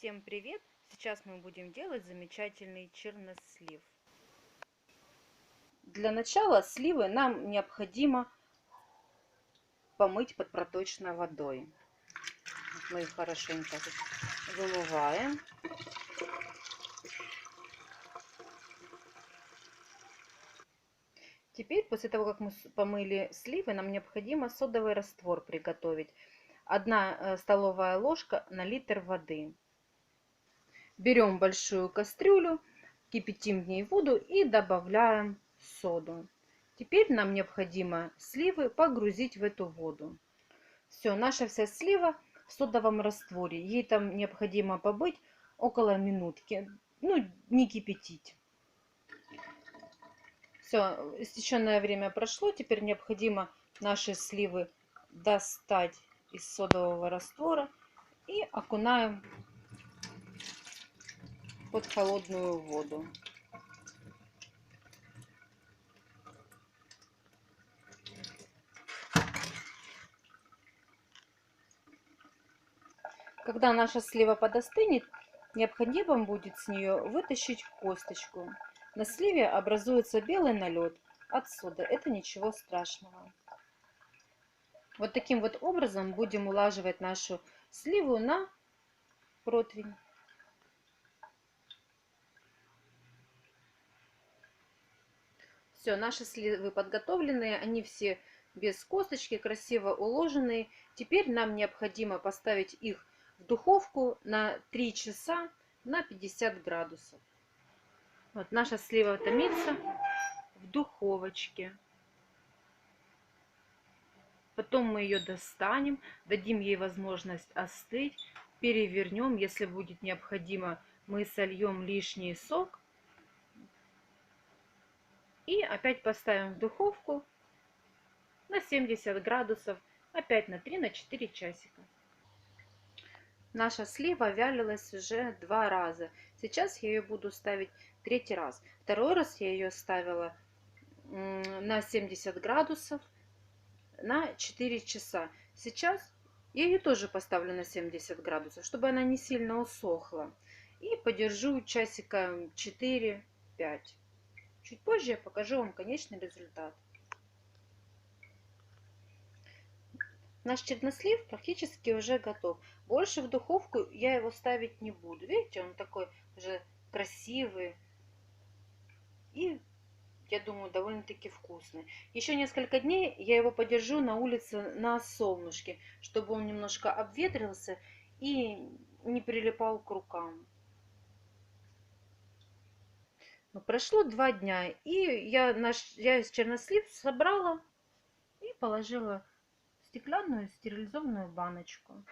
Всем привет! Сейчас мы будем делать замечательный чернослив. Для начала сливы нам необходимо помыть под проточной водой. Мы их хорошенько вымываем. Теперь, после того, как мы помыли сливы, нам необходимо содовый раствор приготовить. Одна э, столовая ложка на литр воды. Берем большую кастрюлю, кипятим в ней воду и добавляем соду. Теперь нам необходимо сливы погрузить в эту воду. Все, наша вся слива в содовом растворе. Ей там необходимо побыть около минутки. Ну, не кипятить. Все, истеченное время прошло. Теперь необходимо наши сливы достать из содового раствора и окунаем под холодную воду. Когда наша слива подостынет, необходимо будет с нее вытащить косточку. На сливе образуется белый налет от соды. Это ничего страшного. Вот таким вот образом будем улаживать нашу сливу на противень. Все, наши сливы подготовленные, они все без косточки, красиво уложенные. Теперь нам необходимо поставить их в духовку на 3 часа на 50 градусов. Вот наша слива томится в духовочке. Потом мы ее достанем, дадим ей возможность остыть, перевернем. Если будет необходимо, мы сольем лишний сок и опять поставим в духовку на 70 градусов, опять на 3-4 на часика. Наша слива вялилась уже два раза. Сейчас я ее буду ставить третий раз. Второй раз я ее ставила на 70 градусов на 4 часа. Сейчас я ее тоже поставлю на 70 градусов, чтобы она не сильно усохла. И подержу часика 4-5. Чуть позже я покажу вам конечный результат. Наш чернослив практически уже готов. Больше в духовку я его ставить не буду. Видите, он такой уже красивый. И, я думаю, довольно-таки вкусный. Еще несколько дней я его подержу на улице на солнышке, чтобы он немножко обветрился и не прилипал к рукам. Но прошло два дня, и я, наш, я чернослив собрала и положила в стеклянную стерилизованную баночку.